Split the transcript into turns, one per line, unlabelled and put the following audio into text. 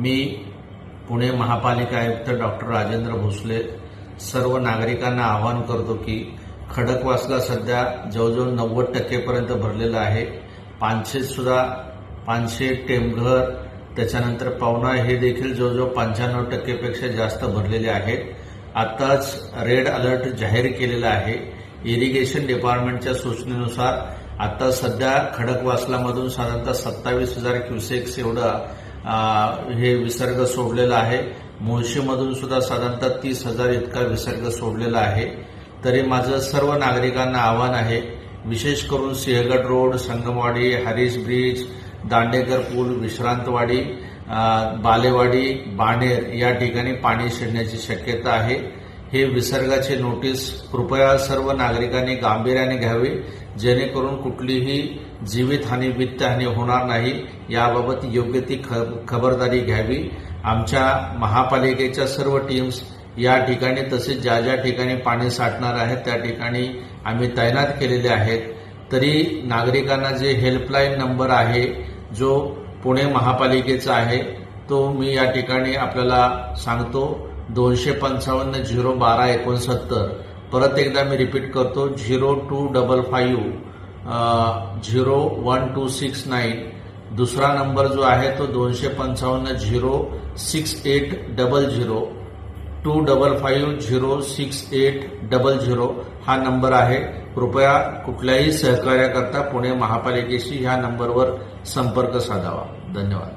मी पुणे महापालिका आयुक्त डॉक्टर राजेंद्र भोसले सर्व नागरिकांना आवाहन करतो की खडकवासला सध्या जवळजवळ नव्वद टक्केपर्यंत भरलेलं आहे. पानशे सुद्धा पानशे टेमघर त्याच्यानंतर पावना हे देखील जवळजवळ पंच्याण्णव टक्केपेक्षा जास्त भरलेले आहेत. आताच रेड अलर्ट जाहीर केलेला आहे. इरिगेशन डिपार्टमेंटच्या सूचनेनुसार आता सध्या खडकवासलामधून साधारणतः सत्तावीस हजार क्युसेक्स एवढा हे विसर्ग सोडलेला आहे. मुळशीमधून सुद्धा साधारणतः तीस हजार इतका विसर्ग सोडलेला आहे. तरी माझं सर्व नागरिकांना आव्हान आहे विशेष करून Sinhagad road Sangamwadi Harris bridge Dandekar पूल विश्रांतवाडी बालेवाडी बाणेर या ठिकाणी पाणी शिरण्याची शक्यता आहे. हे विसर्गाचे नोटीस कृपया सर्व नागरिकांनी गांभीर्याने घ्यावे जेणेकरून कुठलीही जीवितहानी वित्तहानी होणार नाही याबाबत योग्य ती ख- खबरदारी घ्यावी. आमच्या महापालिकेच्या सर्व टीम्स या ठिकाणी तसेच ज्या ज्या ठिकाणी पाणी साठणार आहे त्या ठिकाणी आम्ही तैनात केलेले आहेत. तरी नागरिकांना जे हेल्पलाईन नंबर आहे जो पुणे महापालिकेचा आहे तो मी या ठिकाणी आपल्याला सांगतो. दोनशे पंचावन्न झिरो बारा एकोणसत्तर. परत एकदा मी रिपीट करतो zero two double five zero one two six nine. दुसरा नंबर जो आहे तो दोनशे पंचावन्न zero six eight double zero. Two double five zero six eight double zero हा नंबर आहे. कृपया कुठल्याही सहकार्याकरता पुणे महापालिकेशी ह्या नंबरवर संपर्क साधावा. धन्यवाद.